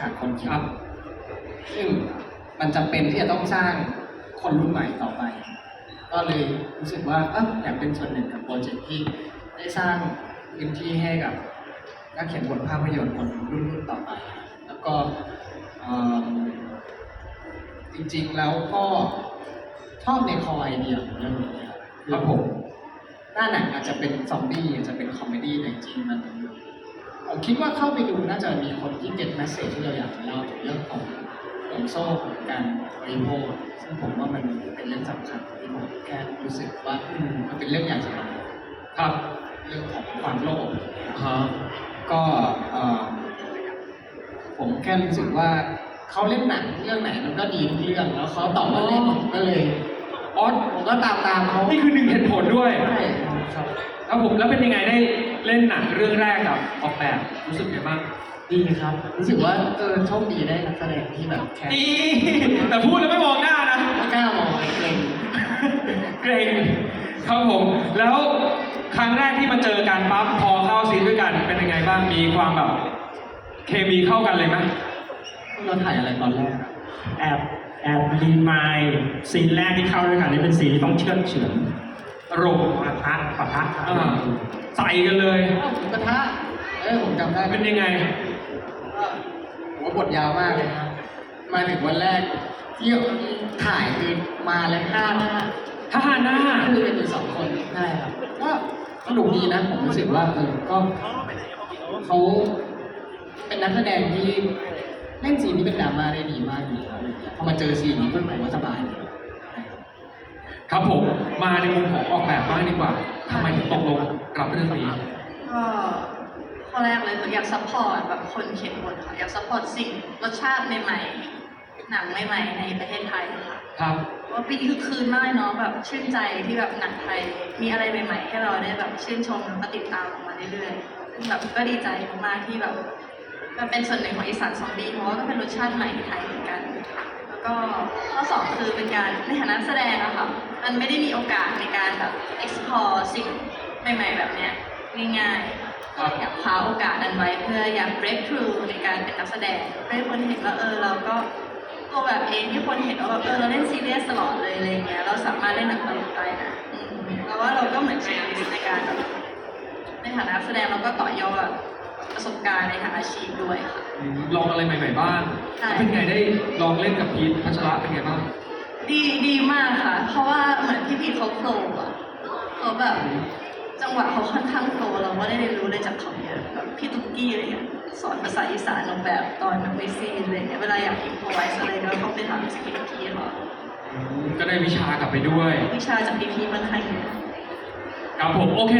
ขาดคนคิดซึ่งมันจำเป็นที่จะต้องสร้างคนรุ่นใหม่ต่อไป ก็เลยรู้สึกว่าเอออยากเป็นส่วนหนึ่งกับโปรเจกต์ที่ได้สร้างพื้นที่ให้กับนักเขียนบทภาพยนตร์คนรุ่นรุ่นต่อไป แล้วก็เอิ่มจริงๆแล้วก็ชอบในคอไอเดียของเรื่องนี้ครับครับผมหน้าหนังอาจจะเป็นซอมบี้อาจจะเป็นคอมเมดี้แต่จริงๆมันผม คิดว่าเข้าไปดูน่าจะมีคนที่เก็ตแมสเซจที่เราอยากเล่าเรื่องของห่วงโซ่ของการบริโภคซึ่งผมว่ามันเป็นเรื่องสำคัญที่ผมแค่รู้สึกว่ามันเป็นเรื่องอยากจะทำครับเรื่องของความโลภฮะก็ผมแค่รู้สึกว่าเขาเล่นหนังเรื่องไหนมันก็ดีทุกเรื่องแล้วเขาตอบว่าเล่นผมก็เลยอ๋อผมก็ตามตามเขานี่คือหนึ่งเหตุผลด้วย ใช่ครับครับผมแล้วเป็นยังไงได้เล่นหนังเรื่องแรกกับออกแบบรู้สึกไงบ้างดีครับ รู้สึกว่าเออโชคดีได้นักแสดงที่แบบแค่นี่แต่พูดแล้วไม่มองหน้านะไม่กล้ามองเกรงเกรงครับผม แล้วครั้งแรกที่มาเจอกันปั๊บพอเข้าซีนด้วยกันเป็นยังไงบ้างมีความแบบเคมีเข้ากันเลยไหมเราถ่ายอะไรตอนแรกอะแอบแอบรีมายซีนแรกที่เข้าด้วยกันนี่เป็นซีนที่ต้องเชื่อดเฉือน อารมณ์ปะทะปะทะกันอ่าใส่กันเลย อ้าวหมูกระทะเออผมจำได้เป็นยังไงก็หัวบทยาวมากเลยครับมาถึงวันแรกที่ถ่ายคือมาเลยห้าหน้าทหารหน้า คือเป็นอยู่สองคนใช่ครับก็สนุกดีนะผมรู้สึกว่าเออก็เขาเป็นนักแสดงที่เล่นซีนที่เป็นดราม่าได้ดีมากอยู่แล้วพอมาเจอซีนนี้ก็ผมว่าสบายเลยใช่ครับ ครับผมมาในมุมของออกแบบบ้างดีกว่าทำไมถึงตกลงรับเรื่องนี้ ก็ข้อแรกเลยคืออยากซัพพอร์ตแบบคนเขียนบทค่ะอยากซัพพอร์ตสิ่งรสชาติใหม่ๆหนังใหม่ๆในประเทศไทยค่ะ ครับ ว่าปีนี้คือคืนมากเลยเนาะแบบชื่นใจที่แบบหนังไทย มีอะไรใหม่ๆ ให้เราได้แบบชื่นชมแล้วก็ติดตามออกมาเรื่อยๆซึ่งแบบก็ดีใจมากๆที่แบบมันเป็นส่วนหนึ่งของอีสานซอมบี้เพราะว่าก็เป็นรสชาติใหม่ในไทยเหมือนกันแล้ว ก็ข้อสองคือเป็นการในฐานะนักแสดงอะค่ะ มันไม่ได้มีโอกาสในการแบบ explore สิ่งใหม่ ๆ แบบเนี้ยง่ายๆก็อยากคว้าโอกาสนั้นไว้เพื่ออยาก break through ในการเป็นนักแสดงให้คนเห็นว่าเออเราก็ตัวแบบเองที่คนเห็นว่าแบบเออเราเล่นซีเรียสตลอดเลยอะไรเงี้ยเราสามารถเล่นหนังตลกได้นะเพราะว่าเราก็เหมือนใช้ชีวิตในการแบบในฐานะนักแสดงเราก็ต่อยอด ประสบการณ์ในฐานะอาชีพด้วยค่ะ ลองอะไรใหม่ๆบ้างใช่เป็นไงได้ลองเล่นกับพีทพัชระเป็นไงบ้าง ดีดีมากค่ะ เพราะว่าเหมือนพี่พีเขาโฟล์อะเขาแบบจังหวะเขาค่อนข้างโฟล์เราก็ได้เรียนรู้อะไรจากเขาเยอะแบบพี่ตุ๊กกี้อะไรเงี้ยสอนภาษาอีสานออกแบบตอนนักเวซีอะไรเงี้ยเวลาอยากอินโฟไวส์อะไรก็เขาไปถามสกิลพี่เขาก็ได้วิชากลับไปด้วย วิชาจากพี่พีมันค่อนข้างเยอะครับผม โอเค